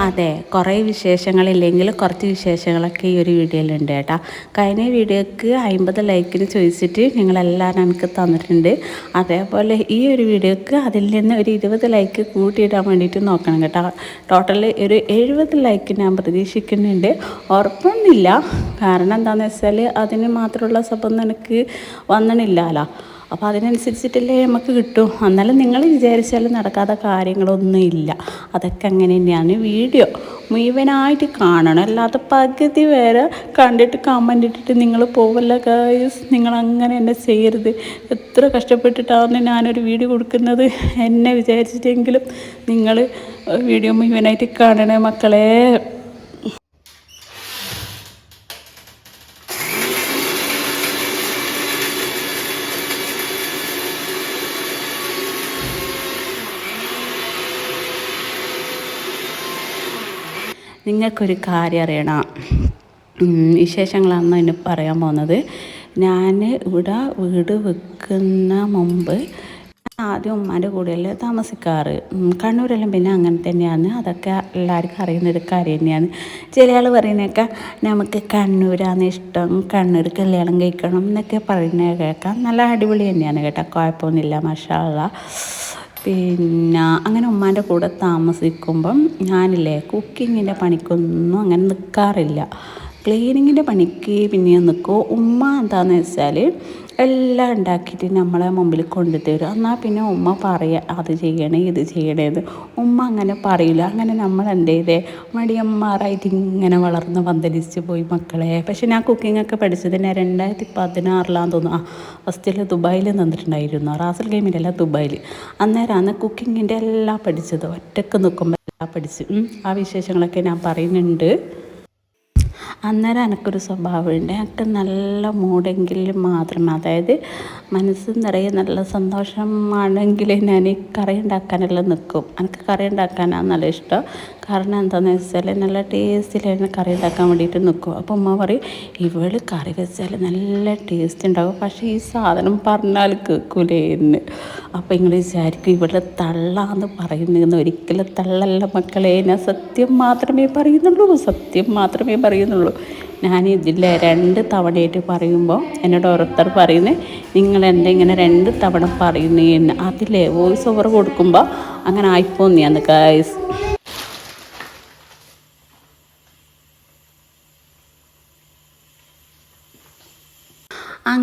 അതെ കുറേ വിശേഷങ്ങളില്ലെങ്കിൽ കുറച്ച് വിശേഷങ്ങളൊക്കെ ഈ ഒരു വീഡിയോയിലുണ്ട് കേട്ടോ. കഴിഞ്ഞ വീഡിയോക്ക് അമ്പത് ലൈക്കിന് ചോദിച്ചിട്ട് നിങ്ങളെല്ലാവരും എനിക്ക് തന്നിട്ടുണ്ട്. അതേപോലെ ഈ ഒരു വീഡിയോക്ക് അതിൽ നിന്ന് ഒരു ഇരുപത് ലൈക്ക് കൂട്ടിയിടാൻ വേണ്ടിയിട്ട് നോക്കണം കേട്ടോ. ടോട്ടൽ ഒരു എഴുപത് ലൈക്ക് ഞാൻ പ്രതീക്ഷിക്കുന്നുണ്ട്. ഉറപ്പൊന്നുമില്ല. കാരണം എന്താണെന്ന് വെച്ചാൽ അതിന് മാത്രമുള്ള സബൊന്നും എനിക്ക് വന്നണില്ലല്ലോ. അപ്പോൾ അതിനനുസരിച്ചിട്ടല്ലേ നമുക്ക് കിട്ടും. എന്നാലും നിങ്ങൾ വിചാരിച്ചാലും നടക്കാത്ത കാര്യങ്ങളൊന്നും ഇല്ല അതൊക്കെ അങ്ങനെ തന്നെയാണ് വീഡിയോ. മുഴുവനായിട്ട് കാണണം. അല്ലാതെ പകുതി വരെ കണ്ടിട്ട് കമന്റ് ഇട്ടിട്ട് നിങ്ങൾ പോവല്ല ഗൈസ് നിങ്ങൾ അങ്ങനെ എന്നെ ചെയ്യരുത്. എത്ര കഷ്ടപ്പെട്ടിട്ടാണ് ഞാനൊരു വീഡിയോ കൊടുക്കുന്നത്? എന്നെ വിചാരിച്ചിട്ടെങ്കിലും നിങ്ങൾ വീഡിയോ മുഴുവനായിട്ട് കാണണേ മക്കളെ. നിങ്ങൾക്കൊരു കാര്യം അറിയണം വിശേഷങ്ങളാണ് ഇനി പറയാൻ പോകുന്നത്. ഞാൻ ഇവിടെ വീട് വെക്കുന്ന മുമ്പ് ആദ്യം ഉമ്മാന്റെ കൂടെയല്ലേ താമസിക്കാറ്. കണ്ണൂരെല്ലാം പിന്നെ അങ്ങനെ തന്നെയാണ്. അതൊക്കെ എല്ലാവർക്കും അറിയുന്ന ഒരു കാര്യം തന്നെയാണ്. ചില ആൾ പറയുന്നതൊക്കെ നമുക്ക് കണ്ണൂരാണ് ഇഷ്ടം. കണ്ണൂർ കല്യാണം കഴിക്കണം എന്നൊക്കെ പറയുന്നത് കേൾക്കാം. നല്ല അടിപൊളി തന്നെയാണ് കേട്ടോ. കുഴപ്പമൊന്നുമില്ല. മഷാള്ള പിന്നെ അങ്ങനെ ഉമ്മാന്റെ കൂടെ താമസിക്കുമ്പം ഞാനില്ലേ കുക്കിങ്ങിന്റെ പണിക്കൊന്നും അങ്ങനെ നിൽക്കാറില്ല ക്ലീനിങ്ങിന്റെ പണിക്ക് പിന്നെ നിൽക്കും ഉമ്മ എന്താണെന്ന് വെച്ചാൽ എല്ലാം ഉണ്ടാക്കിയിട്ട് നമ്മളെ മുമ്പിൽ കൊണ്ടുതരും. എന്നാൽ പിന്നെ ഉമ്മ പറയുക അത് ചെയ്യണേ ഇത് ചെയ്യണേന്ന് ഉമ്മ അങ്ങനെ പറയില്ല അങ്ങനെ നമ്മൾ എന്ത് ചെയ്തേ? മടിയന്മാരായിട്ട് ഇങ്ങനെ വളർന്ന് പന്തലിച്ച് പോയി മക്കളെ. പക്ഷെ ഞാൻ കുക്കിങ്ങൊക്കെ പഠിച്ചത് ഞാൻ രണ്ടായിരത്തി പതിനാറിലാന്ന് തോന്നുന്നു. ആ ഫസ്റ്റിൽ ദുബായിൽ നിന്നിട്ടുണ്ടായിരുന്നു. റാസൽ ഗെയിമിലല്ല ദുബായിൽ. അന്നേരമാണ് കുക്കിങ്ങിന്റെ എല്ലാം പഠിച്ചത്. ഒറ്റയ്ക്ക് നിൽക്കുമ്പോൾ എല്ലാം പഠിച്ച്. ആ വിശേഷങ്ങളൊക്കെ ഞാൻ പറയുന്നുണ്ട്. അന്നേരം എനിക്കൊരു സ്വഭാവമുണ്ട്. എനിക്ക് നല്ല മൂടെങ്കിൽ മാത്രം അതായത് മനസ്സ് നിറയെ നല്ല സന്തോഷമാണെങ്കിൽ ഞാൻ കറി ഉണ്ടാക്കാനെല്ലാം നിൽക്കും. എനിക്ക് കറി ഉണ്ടാക്കാനാണ് നല്ല ഇഷ്ടം. കാരണം എന്താണെന്ന് വെച്ചാൽ നല്ല ടേസ്റ്റിൽ തന്നെ കറി ഉണ്ടാക്കാൻ വേണ്ടിയിട്ട് നിൽക്കും അപ്പോൾ ഉമ്മ പറയും ഇവൾ കറി വെച്ചാൽ നല്ല ടേസ്റ്റ് ഉണ്ടാകും പക്ഷേ ഈ സാധനം പറഞ്ഞാൽ കേൾക്കൂലേ എന്ന് അപ്പോൾ നിങ്ങൾ വിചാരിക്കും ഇവിടെ തള്ളാന്ന് പറയുന്നതെന്ന് ഒരിക്കലും തള്ളല്ല മക്കളെ. ഞാൻ സത്യം മാത്രമേ പറയുന്നുള്ളൂ സത്യം മാത്രമേ പറയുന്നുള്ളൂ. ഞാൻ ഇതിൽ രണ്ട് തവണയായിട്ട് പറയുമ്പോൾ എന്നോട് ഓരോരുത്തർ പറയുന്നത് നിങ്ങൾ എന്റെ ഇങ്ങനെ രണ്ട് തവണ പറയുന്നതെന്ന് അതിലെ വോയിസ് ഓവർ കൊടുക്കുമ്പോൾ അങ്ങനെ ആയിപ്പോന്നിയാന്ന് ഗായ്സ്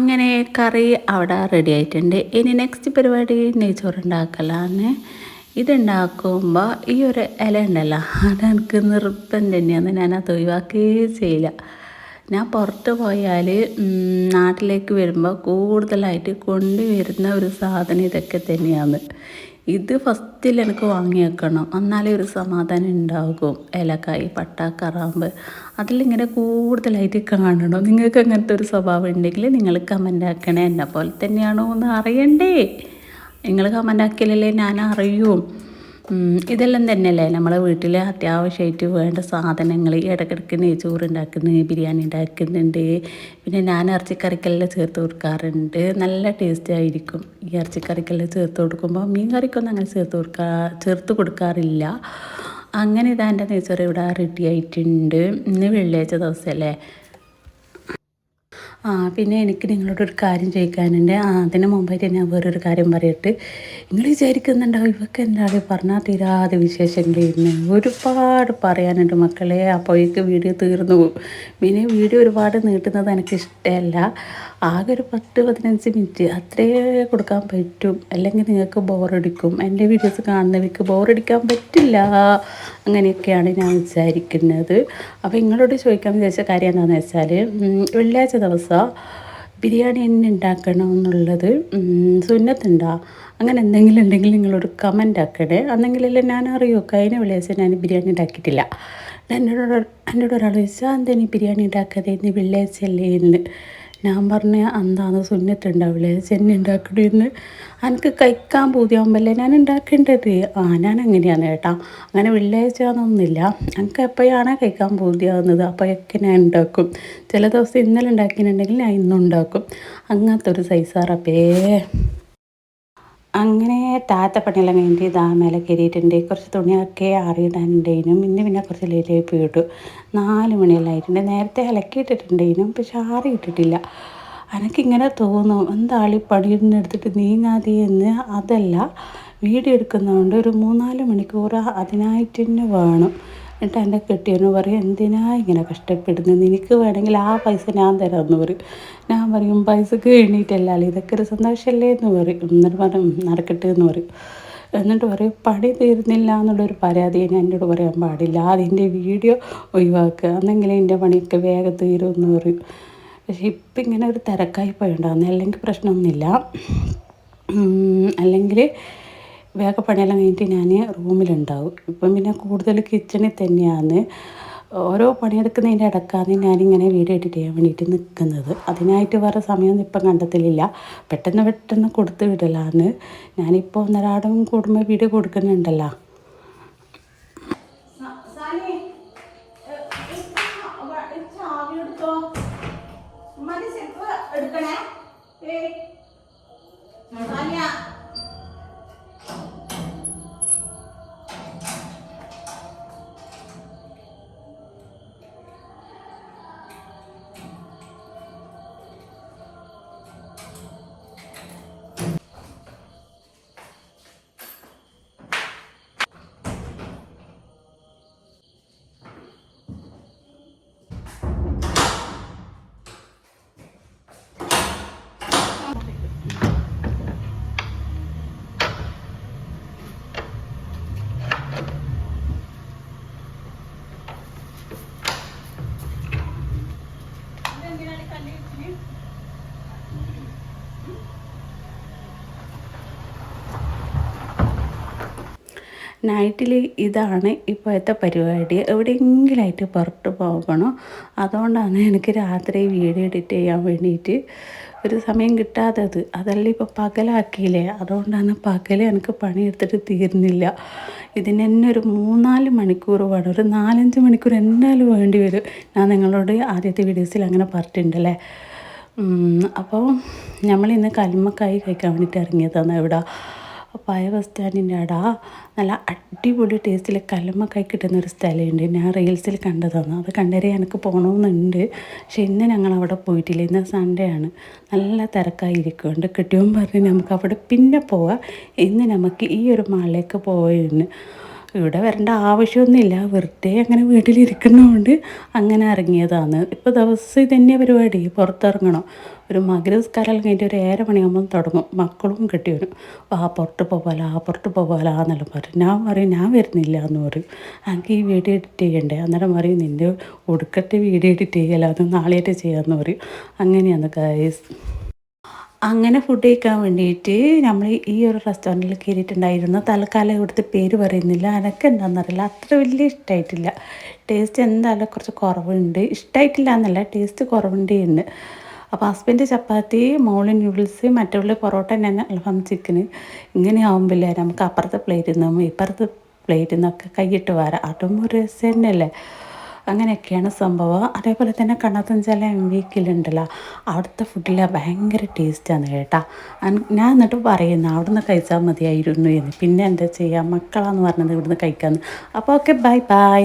അങ്ങനെ കറി അവിടെ റെഡി ആയിട്ടുണ്ട്. ഇനി നെക്സ്റ്റ് പരിപാടി നെയ്ച്ചോറ് ഉണ്ടാക്കലാണ് ഇതുണ്ടാക്കുമ്പോൾ ഈ ഒരു ഇല ഉണ്ടല്ലോ അതെനിക്ക് നിർബന്ധം തന്നെയാണ് ഞാൻ അത് ഒഴിവാക്കുകയേ ചെയ്യില്ല. ഞാൻ പുറത്ത് പോയാൽ നാട്ടിലേക്ക് വരുമ്പോൾ കൂടുതലായിട്ട് കൊണ്ടുവരുന്ന ഒരു സാധനം ഇതൊക്കെ തന്നെയാണ് ഇത് ഫസ്റ്റിൽ എനിക്ക് വാങ്ങി വെക്കണം എന്നാലേ ഒരു സമാധാനം ഉണ്ടാകും ഏലക്കായി പട്ട കറാമ്പ് അതിലിങ്ങനെ കൂടുതലായിട്ട് കാണണം. നിങ്ങൾക്ക് അങ്ങനത്തെ ഒരു സ്വഭാവം ഉണ്ടെങ്കിൽ നിങ്ങൾ കമന്റ് ആക്കണേ. എന്നെ പോലെ തന്നെയാണോ എന്ന് അറിയണ്ടേ. നിങ്ങൾ കമന്റ് ആക്കിയാലല്ലേ ഞാൻ അറിയും. ഇതെല്ലാം തന്നെയല്ലേ? നമ്മളെ വീട്ടിൽ അത്യാവശ്യമായിട്ട് വേണ്ട സാധനങ്ങൾ ഇടയ്ക്കിടയ്ക്ക് നെയ്ച്ചോറ് ഉണ്ടാക്കുന്നു ബിരിയാണി ഉണ്ടാക്കുന്നുണ്ട്. പിന്നെ ഞാൻ ഇറച്ചിക്കറിക്കെല്ലാം ചേർത്ത് കൊടുക്കാറുണ്ട്. നല്ല ടേസ്റ്റ് ആയിരിക്കും. ഈ ഇറച്ചിക്കറിക്കെല്ലാം ചേർത്ത് കൊടുക്കുമ്പോൾ മീൻ കറിക്കൊന്നും അങ്ങനെ ചേർത്ത് കൊടുക്കാ ചേർത്ത് കൊടുക്കാറില്ല. അങ്ങനെ ഇതാ എന്റെ നെയ്ച്ചോറ് ഇവിടെ റെഡി ആയിട്ടുണ്ട്. ഇന്ന് വെള്ളിയാഴ്ച ദിവസമല്ലേ ആ പിന്നെ എനിക്ക് നിങ്ങളോടൊരു കാര്യം ചോദിക്കാനുണ്ട്. അതിന് മുമ്പായിട്ട് ഞാൻ വേറൊരു കാര്യം പറയട്ടെ? നിങ്ങൾ വിചാരിക്കുന്നുണ്ടാവും ഇവക്ക് എന്താണ് പറഞ്ഞാൽ തീരാതെ വിശേഷങ്ങളിരുന്ന് ഒരുപാട് പറയാനുണ്ട് മക്കളെ. അപ്പോഴേക്ക് വീഡിയോ തീർന്നു പോകും പിന്നെ വീഡിയോ ഒരുപാട് നീട്ടുന്നത് എനിക്ക് ഇഷ്ടമല്ല ആകെ ഒരു പത്ത് പതിനഞ്ച് മിനിറ്റ് അത്രയേ കൊടുക്കാൻ പറ്റും. അല്ലെങ്കിൽ നിങ്ങൾക്ക് ബോറടിക്കും. എന്റെ വീഡിയോസ് കാണുന്നവർക്ക് ബോറടിക്കാൻ പറ്റില്ല. അങ്ങനെയൊക്കെയാണ് ഞാൻ വിചാരിക്കുന്നത്. അപ്പോൾ നിങ്ങളോട് ചോദിക്കാൻ വിചാരിച്ച കാര്യം എന്താണെന്ന് വെച്ചാൽ വെള്ളിയാഴ്ച ദിവസം ബിരിയാണി തന്നെ ഉണ്ടാക്കണമെന്നുള്ളത് സുന്നത്തുണ്ടോ? അങ്ങനെ എന്തെങ്കിലും ഉണ്ടെങ്കിൽ നിങ്ങളൊരു കമന്റ് ആക്കണേ. അന്നെങ്കിലല്ലേ ഞാൻ അറിയൂ കഴിഞ്ഞ വെള്ളിയാഴ്ച ഞാൻ ബിരിയാണി ഉണ്ടാക്കിയിട്ടില്ല. എന്നോട് എന്നോട് ഒരാൾ ചോദിച്ചാൽ എന്താ നീ ബിരിയാണി ഉണ്ടാക്കാതെ ഇന്ന് വെള്ളിയാഴ്ച അല്ലേ എന്ന്. ഞാൻ പറഞ്ഞ എന്താന്ന് സുന്നത്തുണ്ടാവില്ലേ ചെന്നി ഉണ്ടാക്കണമെന്ന് എനിക്ക് കഴിക്കാൻ പൂതിയാകുമ്പല്ലേ ഞാൻ ഉണ്ടാക്കേണ്ടത്? ആ ഞാൻ അങ്ങനെയാണ് കേട്ടോ. അങ്ങനെ വെള്ളിയാഴ്ചയാണെന്നൊന്നുമില്ല. എനിക്ക് എപ്പോഴാണ് കഴിക്കാൻ പൂതിയാകുന്നത് അപ്പോഴൊക്കെ ഞാൻ ഉണ്ടാക്കും. ചില ദിവസം ഇന്നലെ ഉണ്ടാക്കിയിട്ടുണ്ടെങ്കിൽ ഞാൻ ഇന്നും ഉണ്ടാക്കും. അങ്ങനത്തെ ഒരു സൈസാറപ്പേ അങ്ങനെ താത്ത പണിയെല്ലാം കഴിഞ്ഞിട്ട് ഇതാ മേലെ കയറിയിട്ടുണ്ട്. കുറച്ച് തുണിയൊക്കെ ആറിയിടാനുണ്ടേനും പിന്നെ പിന്നെ കുറച്ച് ലേറ്റായി പോയിട്ടു. നാല് മണിയെല്ലാം ആയിട്ടുണ്ട്. നേരത്തെ അലക്കിയിട്ടിട്ടുണ്ടേനും പക്ഷെ ആറിയിട്ടിട്ടില്ല. എനിക്കിങ്ങനെ തോന്നും എന്താളി പണിയൊന്നും എടുത്തിട്ട് നീങ്ങാതെ എന്ന്. അതല്ല വീഡിയോ എടുക്കുന്നതുകൊണ്ട് ഒരു മൂന്നാൽ മണിക്കൂർ അതിനായിട്ട് തന്നെ വേണം. എന്നിട്ട് എന്റെ കെട്ടിയവന് പറയും എന്തിനാ ഇങ്ങനെ കഷ്ടപ്പെടുന്നത്? നിനക്ക് വേണമെങ്കിൽ ആ പൈസ ഞാൻ തരാമെന്ന് പറയും. ഞാൻ പറയും പൈസക്ക് വേണ്ടിയിട്ടല്ല ഇതൊക്കെ ഒരു സന്തോഷമല്ലേ? എന്ന് പറയും. എന്നിട്ട് പറയും നടക്കട്ടെ എന്ന് പറയും. എന്നിട്ട് പറയും പണി തീരുന്നില്ല എന്നുള്ളൊരു പരാതി ഞാൻ എന്നോട് പറയാൻ പാടില്ല. അതിന്റെ വീഡിയോ ഒഴിവാക്കുക എന്നെങ്കിലും എന്റെ പണിയൊക്കെ വേഗം തീരുമെന്ന് പറയും. പക്ഷെ ഇപ്പം ഇങ്ങനെ ഒരു തിരക്കായി പോയിണ്ടാകുന്നു അല്ലെങ്കിൽ പ്രശ്നമൊന്നുമില്ല. അല്ലെങ്കിൽ വേഗം പണിയെല്ലാം കഴിഞ്ഞിട്ട് ഞാൻ റൂമിലുണ്ടാവും. ഇപ്പം പിന്നെ കൂടുതൽ കിച്ചണിൽ തന്നെയാണ്. ഓരോ പണിയെടുക്കുന്നതിന്റെ ഇടക്കാണ് ഞാനിങ്ങനെ വീട് എഡിറ്റ് ചെയ്യാൻ വേണ്ടിയിട്ട് നിൽക്കുന്നത് അതിനായിട്ട് വേറെ സമയമൊന്നും ഇപ്പം കണ്ടെത്തലില്ല. പെട്ടെന്ന് പെട്ടെന്ന് കൊടുത്ത് വിടലാണ്. ഞാനിപ്പോൾ ഒന്നരാടം കൂടുമ്പോൾ വീഡിയോ കൊടുക്കുന്നുണ്ടല്ലോ. എടുക്കണേ? നൈറ്റിൽ ഇതാണ് ഇപ്പോഴത്തെ പരിപാടി. എവിടെയെങ്കിലായിട്ട് പുറത്ത് പോകണം. അതുകൊണ്ടാണ് എനിക്ക് രാത്രി വീഡിയോ എഡിറ്റ് ചെയ്യാൻ വേണ്ടിയിട്ട് ഒരു സമയം കിട്ടാത്തത്. അതല്ല ഇപ്പോൾ പകലാക്കിയില്ലേ? അതുകൊണ്ടാണ് പകൽ എനിക്ക് പണിയെടുത്തിട്ട് തീർന്നില്ല ഇതിന് തന്നെ ഒരു മൂന്നാൽ മണിക്കൂർ വേണം. ഒരു നാലഞ്ച് മണിക്കൂർ എന്നാലും വേണ്ടി വരും. ഞാൻ നിങ്ങളോട് ആദ്യത്തെ വീഡിയോസിൽ അങ്ങനെ പറഞ്ഞിട്ടുണ്ടല്ലേ? അപ്പോൾ നമ്മളിന്ന് ഇന്ന് കല്മക്കായി കഴിക്കാൻ വേണ്ടിയിട്ട് ഇറങ്ങിയതാണ് ഇവിടെ. പഴയ ബസ് സ്റ്റാൻഡിന്റെ അവിടെ നല്ല അടിപൊളി ടേസ്റ്റിൽ കല്ലുമ്മക്കായി കിട്ടുന്ന ഒരു സ്ഥലമുണ്ട്. ഞാൻ റീൽസിൽ കണ്ടതാണ്. അത് കണ്ടേരെ എനിക്ക് പോകണമെന്നുണ്ട് പക്ഷെ ഇന്ന് ഞങ്ങൾ അവിടെ പോയിട്ടില്ല. ഇന്ന് സൺഡേ ആണ്. നല്ല തിരക്കായിരിക്കുന്നുണ്ട് കിട്ടിയവൻ പറഞ്ഞ് നമുക്ക് അവിടെ പിന്നെ പോവാം. ഇന്ന് നമുക്ക് ഈ ഒരു മാളിലേക്ക് പോയെന്ന് ഇവിടെ വരേണ്ട ആവശ്യമൊന്നുമില്ല. വെറുതെ അങ്ങനെ വീട്ടിലിരിക്കുന്നതുകൊണ്ട് അങ്ങനെ ഇറങ്ങിയതാണ്. ഇപ്പോൾ ദിവസം ഇതന്നെ പരിപാടി. പുറത്തിറങ്ങണം. ഒരു മകരസ്കാരം കഴിഞ്ഞിട്ട് ഒരു ഏഴര മണിയാകുമ്പം തുടങ്ങും. മക്കളും കെട്ടിവരും ആ പുറത്ത് പോകാല ആ പുറത്ത് പോകാല എന്നെല്ലാം പറയും. ഞാൻ പറയും ഞാൻ വരുന്നില്ല എന്ന് പറയും. എനിക്ക് ഈ വീഡിയോ എഡിറ്റ് ചെയ്യണ്ടേ? അന്നേരം പറയും നിന്റെ ഒടുക്കത്തെ വീഡിയോ എഡിറ്റ് ചെയ്യല. അത് നാളെയായിട്ട് ചെയ്യാമെന്ന് പറയും. അങ്ങനെയാണ് ഗൈസ് അങ്ങനെ ഫുഡ് കഴിക്കാൻ വേണ്ടിയിട്ട് നമ്മൾ ഈ ഒരു റെസ്റ്റോറന്റിൽ കയറിയിട്ടുണ്ടായിരുന്നു തൽക്കാലം ഇവിടുത്തെ പേര് പറയുന്നില്ല. എനിക്ക് എന്താണെന്നറിയില്ല അത്ര വലിയ ഇഷ്ടമായിട്ടില്ല ടേസ്റ്റ് എന്തായാലും കുറച്ച് കുറവുണ്ട്. ഇഷ്ടമായിട്ടില്ല എന്നല്ല ടേസ്റ്റ് കുറവുണ്ട് എന്ന്. അപ്പോൾ ഹസ്ബൻഡ് ചപ്പാത്തി മോളി ന്യൂഡിൽസ് മറ്റുള്ള പൊറോട്ട തന്നെ അൽഫാം ചിക്കന് ഇങ്ങനെ ആകുമ്പില്ലേ നമുക്ക് അപ്പുറത്തെ പ്ലേറ്റിൽ നിന്നും ഇപ്പുറത്തെ പ്ലേറ്റിൽ നിന്നൊക്കെ കൈയിട്ട് വരാം. അതും ഒരു രസം തന്നെയല്ലേ അങ്ങനെയൊക്കെയാണ് സംഭവം. അതേപോലെ തന്നെ കണ്ണത്തഞ്ചാല എം വിക്കിലുണ്ടല്ലോ. അവിടുത്തെ ഫുഡിൽ ഭയങ്കര ടേസ്റ്റാണ് കേട്ടാ. ഞാൻ എന്നിട്ട് പറയുന്നു അവിടുന്ന് കഴിച്ചാൽ മതിയായിരുന്നു എന്ന്. പിന്നെ എന്താ ചെയ്യുക മക്കളാന്ന് പറഞ്ഞത് ഇവിടുന്ന് കഴിക്കാമെന്ന് അപ്പോൾ ഓക്കെ ബൈ ബൈ